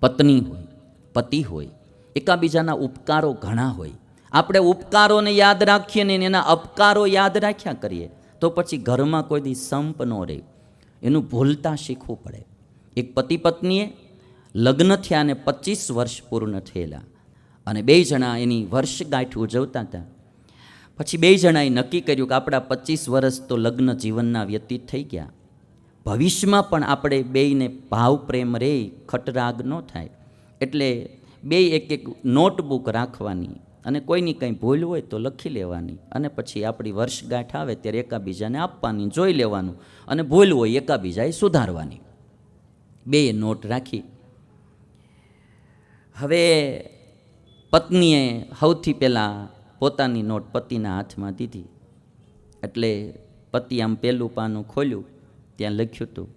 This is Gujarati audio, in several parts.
પત્ની હોય, પતિ હોય, એકાબીજાના ઉપકારો ઘણા હોય. આપણે ઉપકારોને યાદ રાખીએ ને એના અપકારો યાદ રાખ્યા કરીએ, તો પછી ઘરમાં કોઈ દી સંપ ન રહે. એનું ભૂલતા શીખવું પડે. એક પતિ પત્નીએ લગ્ન થયા અને પચીસ વર્ષ પૂર્ણ થયેલા અને બે જણા એની વર્ષગાંઠ ઉજવતા હતા. પછી બે જણાએ નક્કી કર્યું કે આપણા પચીસ વર્ષ તો લગ્ન જીવનના વ્યતીત થઈ ગયા. ભવિષ્યમાં પણ આપણે બેયને ભાવ પ્રેમ રે ખટરાગ ન થાય. એટલે બે એક એક નોટબુક રાખવાની અને કોઈની કંઈ ભૂલ હોય તો લખી લેવાની અને પછી આપણી વર્ષગાંઠ આવે ત્યારે એકાબીજાને આપવાની, જોઈ લેવાનું અને ભૂલ હોય એકાબીજાએ સુધારવાની. બે નોટ રાખી. હવે પત્નીએ સૌથી પહેલાં પોતાની નોટ પતિના હાથમાં દીધી. એટલે પતિ આમ પહેલું પાનું ખોલ્યું. ત્યાં લખ્યું હતું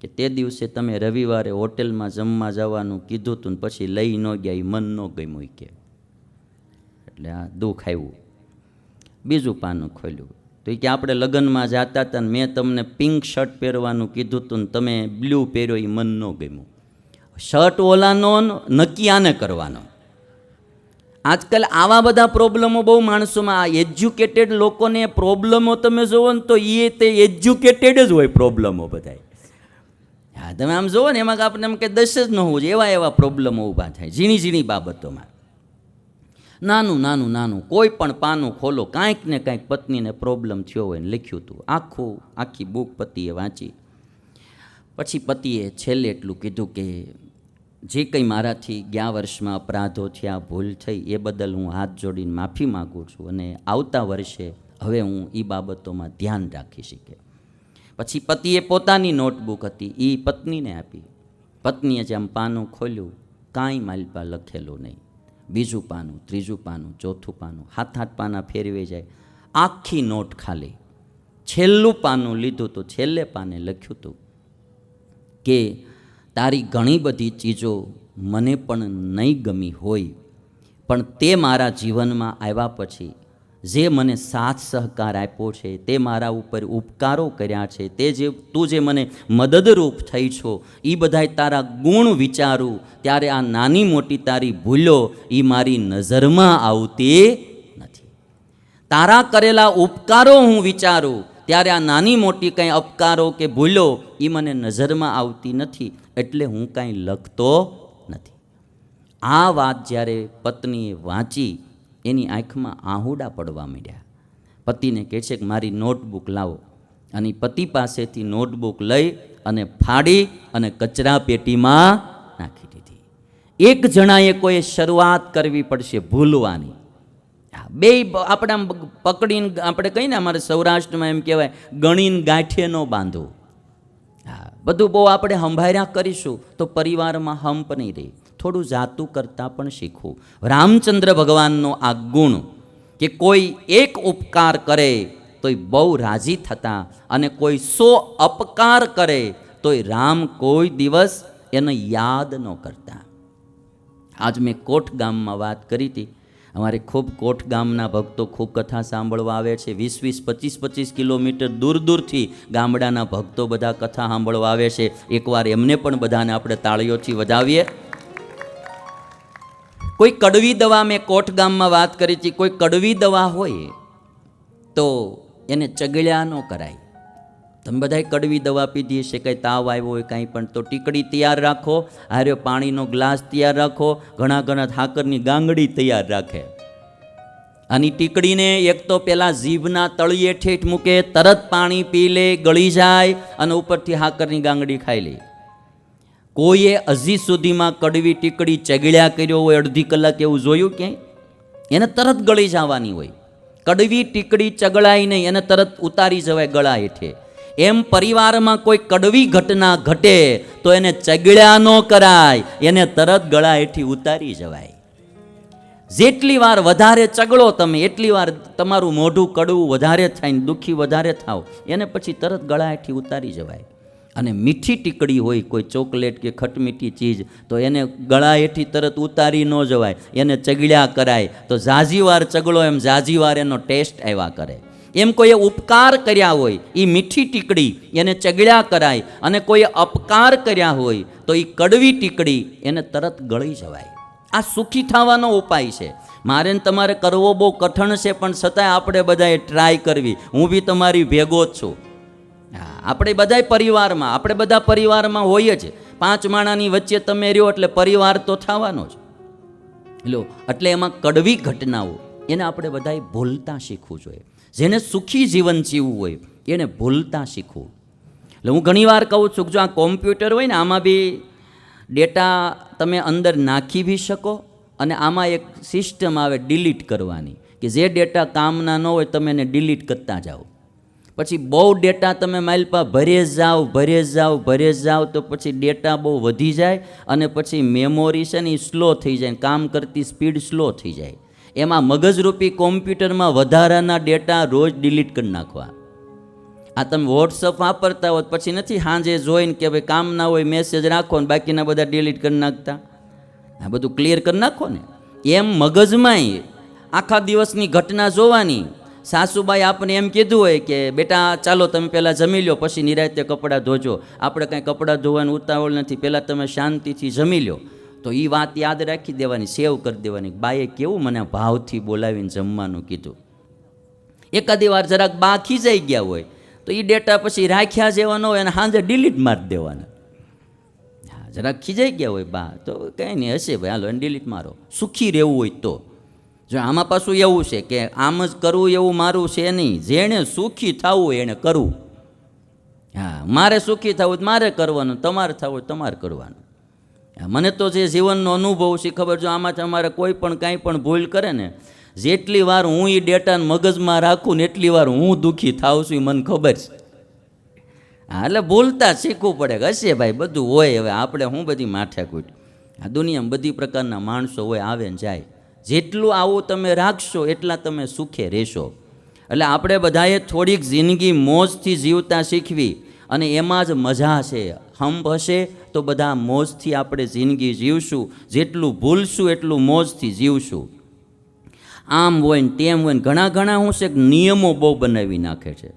કે તે દિવસે તમે રવિવારે હોટેલમાં જમવા જવાનું કીધું હતું ને પછી લઈ ન ગયા એ મન ન ગમ્યું કે. એટલે આ દુઃખ આવ્યું. બીજું પાનું ખોલ્યું. તો એ કે આપણે લગ્નમાં જતા હતા ને મેં તમને પિંક શર્ટ પહેરવાનું કીધું હતું ને તમે બ્લુ પહેર્યો એ મન ન ગમ્યું. શર્ટ ઓલાનો નક્કી આને કરવાનો. આજકાલ આવા બધા પ્રોબ્લેમો બહુ માણસોમાં એજ્યુકેટેડ લોકોને પ્રોબ્લેમો તમે જુઓ ને તો એ તે એજ્યુકેટેડ જ હોય પ્રોબ્લેમો બધા હા, તમે આમ જુઓ ને એમાં આપણે એમ કે દસ જ ન હોવું જોઈએ, એવા એવા પ્રોબ્લેમો ઊભા થાય ઝીણી ઝીણી બાબતોમાં. નાનું નાનું નાનું, કોઈ પણ પાનું ખોલો, કાંઈક ને કાંઈક પત્નીને પ્રોબ્લેમ થયો હોય ને લખ્યું હતું આખું, આખી બુક પતિએ વાંચી. પછી પતિએ છેલ્લે એટલું કીધું કે જે કંઈ મારાથી ગયા વર્ષમાં અપરાધો થયા, ભૂલ થઈ, એ બદલ હું હાથ જોડીને માફી માગું છું અને આવતા વર્ષે હવે હું એ બાબતોમાં ધ્યાન રાખી શકે પછી પતિએ પોતાની નોટબુક હતી એ પત્નીને આપી. પત્નીએ જેમ પાનું ખોલ્યું, કાંઈ માલપા લખેલું નહીં. બીજું પાનું, ત્રીજું પાનું, ચોથું પાનું, હાથ હાથ પાના ફેરવી જાય. આખી નોટ ખાલી. છેલ્લું પાનું લીધું તો છેલ્લે પાને લખ્યું હતું કે તારી ઘણી બધી ચીજો મને પણ નહીં ગમી હોય. પણ તે મારા જીવનમાં આવ્યા પછી, જે મને સાથ સહકાર આપ્યો છે, તે મારા ઉપર ઉપકારો કર્યા છે, તે જે, તું જે મને મદદરૂપ થઈ છો એ બધાય તારા ગુણ વિચારું, ત્યારે આ નાની મોટી તારી ભૂલો એ મારી નજરમાં આવતી નથી. તારા કરેલા ઉપકારો હું વિચારું ત્યારે આ નાની મોટી કંઈ અપકારો કે ભૂલો એ મને નજરમાં આવતી નથી, એટલે હું કાંઈ લખતો નથી. આ વાત જ્યારે પત્નીએ વાંચી, એની આંખમાં આહુડા પડવા માંડ્યા. પતિને કહે છે કે, મારી નોટબુક લાવો. અને પતિ પાસેથી નોટબુક લઈ અને ફાડી અને કચરા પેટીમાં નાખી દીધી. એક જણાએ કોઈ શરૂઆત કરવી પડશે ભૂલવાની. બે આપણા પકડીને આપણે કહીએ ને અમારે સૌરાષ્ટ્રમાં એમ કહેવાય, ગણીને ગાંઠે ન બાંધવું હા, બધું બહુ આપણે સંભાળ્યા કરીશું તો પરિવારમાં હંપ નહીં રહે. થોડું જાતું કરતાં પણ શીખવું. રામચંદ્ર ભગવાનનો આ ગુણ કે કોઈ એક ઉપકાર કરે તોય બહુ રાજી થતા અને કોઈ સો અપકાર કરે તોય રામ કોઈ દિવસ એને યાદ ન કરતા. આજ મેં કોઠ ગામમાં વાત કરી હતી. અમારે ખૂબ કોઠ ગામના ભક્તો ખૂબ કથા સાંભળવા આવે છે. વીસ વીસ પચીસ પચીસ કિલોમીટર દૂર દૂરથી ગામડાના ભક્તો બધા કથા સાંભળવા આવે છે. એકવાર એમને પણ બધાને આપણે તાળીઓથી વધાવીએ. કોઈ કડવી દવા મેં કોઠ ગામમાં વાત કરી હતી. કોઈ કડવી દવા હોય તો એને ચગળ્યા ન કરાય. તમે બધાય કડવી દવા પીધી હશે, કંઈ તાવ આવ્યો હોય, કાંઈ પણ, તો ટીકડી તૈયાર રાખો હાર્યો પાણીનો ગ્લાસ તૈયાર રાખો, ઘણા ઘણા ઠાકરની ગાંગડી તૈયાર રાખે. આની ટીકડીને એક તો પહેલાં જીભના તળિયે ઠેઠ મૂકે, તરત પાણી પી લે, ગળી જાય, અને ઉપરથી હાકરની ગાંગડી ખાઈ લે. કોઈએ હજી સુધીમાં કડવી ટીકડી ચગડ્યા કર્યો હોય, અડધી કલાક એવું જોયું ક્યાંય? એને તરત ગળી જવાની હોય. કડવી ટીકડી ચગળાય નહીં, એને તરત ઉતારી જવાય ગળા હેઠે. એમ પરિવારમાં કોઈ કડવી ઘટના ઘટે તો એને ચગડ્યા ન કરાય, એને તરત ગળા હેઠી ઉતારી જવાય. જેટલી વાર વધારે ચગડો તમે, એટલી વાર તમારું મોઢું કડવું વધારે થાય દુઃખી વધારે થાવ, એને પછી તરત ગળા હેઠી ઉતારી જવાય. અને મીઠી ટીકડી હોય, કોઈ ચોકલેટ કે ખટમીઠી ચીજ, તો એને ગળા હેઠી તરત ઉતારી ન જવાય, એને ચગડ્યા કરાય. તો ઝાઝીવાર ચગળો એમ ઝાઝીવાર એનો ટેસ્ટ આવ્યા કરે. એમ કોઈએ ઉપકાર કર્યા હોય એ મીઠી ટીકડી એને ચગડ્યા કરાય, અને કોઈએ અપકાર કર્યા હોય, તો એ કડવી ટીકડી એને તરત ગળી જવાય. આ સુખી થવાનો ઉપાય છે. મારે તમારે કરવો બહુ કઠણ છે, પણ છતાંય આપણે બધાએ ટ્રાય કરવી. હું બી તમારી ભેગો જ છું. હા, આપણે બધાય પરિવારમાં, આપણે બધા પરિવારમાં હોઈએ જ પાંચ માણાની વચ્ચે તમે રહ્યો એટલે પરિવાર તો થવાનો જ. લો, એટલે એમાં કડવી ઘટનાઓ, એને આપણે બધાએ ભૂલતા શીખવું જોઈએ. જેને સુખી જીવન જીવવું હોય, એને ભૂલતા શીખવું એટલે હું ઘણીવાર કહું છું કે જો આ કોમ્પ્યુટર હોય ને, આમાં બી ડેટા તમે અંદર નાખી બી શકો અને આમાં એક સિસ્ટમ આવે ડિલીટ કરવાની, કે જે ડેટા કામના ન હોય તમે એને ડિલીટ કરતા જાઓ. પછી બહુ ડેટા તમે માઇલપા ભરે જાઓ ભરે જાઓ ભરે જાઓ, તો પછી ડેટા બહુ વધી જાય અને પછી મેમોરી છે ને એ સ્લો થઈ જાય કામ કરતી સ્પીડ સ્લો થઈ જાય. એમાં મગજરૂપી કોમ્પ્યુટરમાં વધારાના ડેટા રોજ ડિલીટ કરી નાખવા. આ તમે વોટ્સઅપ વાપરતા હોત, પછી નથી સાંજે જોઈને કે ભાઈ કામ ના હોય મેસેજ રાખો ને બાકીના બધા ડિલીટ કરી નાખતા. આ બધું ક્લિયર કરી નાખો ને. એમ મગજમાંય આખા દિવસની ઘટના જોવાની. સાસુબાઈ આપણને એમ કીધું હોય કે, બેટા, ચાલો તમે પહેલાં જમી લો પછી નિરાયતે કપડાં ધોજો. આપણે કાંઈ કપડાં ધોવાનું ઉતાવળ નથી. પહેલાં તમે શાંતિથી જમી લો તો એ વાત યાદ રાખી દેવાની, સેવ કરી દેવાની. બાએ કેવું મને ભાવથી બોલાવીને જમવાનું કીધું? એકાદી વાર જરાક બા ખીજાઈ ગયા હોય, તો એ ડેટા પછી રાખ્યા જેવાનો હોય અને સાંજે ડિલીટ મારી દેવાના. હા, જરાક ખીજાઈ ગયા હોય બા, તો કંઈ નહીં હશે ભાઈ, હાલો એને ડિલીટ મારો. સુખી રહેવું હોય તો. જો આમાં પાછું એવું છે કે આમ જ કરવું એવું મારું છે નહીં. જેણે સુખી થવું હોય એણે કરવું. હા, મારે સુખી થવું મારે કરવાનું, તમારે થવું તમારે કરવાનું. મને તો જે જીવનનો અનુભવ છે ખબર જો આમાં તમારે કોઈ પણ કાંઈ પણ ભૂલ કરે ને, જેટલી વાર હું એ ડેટાને મગજમાં રાખું ને એટલી વાર હું દુઃખી થાઉં છું એ મને ખબર છે. હા, એટલે ભૂલતા શીખવું પડે, હશે ભાઈ, બધું હોય હવે, આપણે હું બધી માથાકૂટ આ દુનિયામાં બધી પ્રકારના માણસો હોય, આવે ને જાય. જેટલું આવું તમે રાખશો, એટલા તમે સુખે રહેશો. એટલે આપણે બધાએ થોડીક જિંદગી મોજથી જીવતા શીખવી, અને એમાં જ મજા છે. હંપ હશે તો બધા મોજથી આપણે જિંદગી જીવશું. જેટલું ભૂલશું એટલું મોજથી જીવશું. આમ હોય ને તેમ હોય ને ઘણા ઘણા હું છે નિયમો બહુ બનાવી નાખે છે.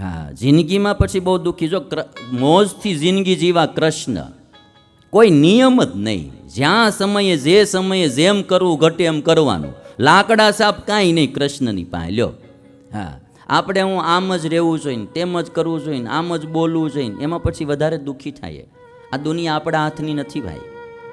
હા, જિંદગીમાં પછી બહુ દુઃખી. જો મોજથી જિંદગી જીવા કૃષ્ણ. કોઈ નિયમ જ નહીં. જ્યાં સમયે જે સમયે જેમ કરવું ઘટે એમ કરવાનું. લાકડા સાપ કાંઈ નહીં કૃષ્ણની પાસે. લ્યો. હા. આપણે હું આમ જ રહેવું જોઈએ તેમ જ કરવું જોઈએ આમ જ બોલવું જોઈએ એમાં પછી વધારે દુઃખી થાય આ દુનિયા આપણા હાથની નથી ભાઈ.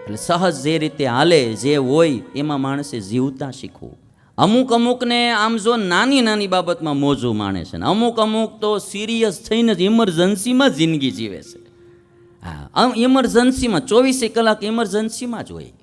એટલે સહજ જે રીતે હાલે, જે હોય, એમાં માણસે જીવતા શીખવું. અમુક અમુકને આમ જો નાની નાની બાબતમાં મોજું માણે છે ને, અમુક અમુક તો સિરિયસ થઈને જ ઇમરજન્સીમાં જિંદગી જીવે છે. હા ઇમરજન્સીમાં ચોવીસે કલાક ઇમરજન્સીમાં જ હોય.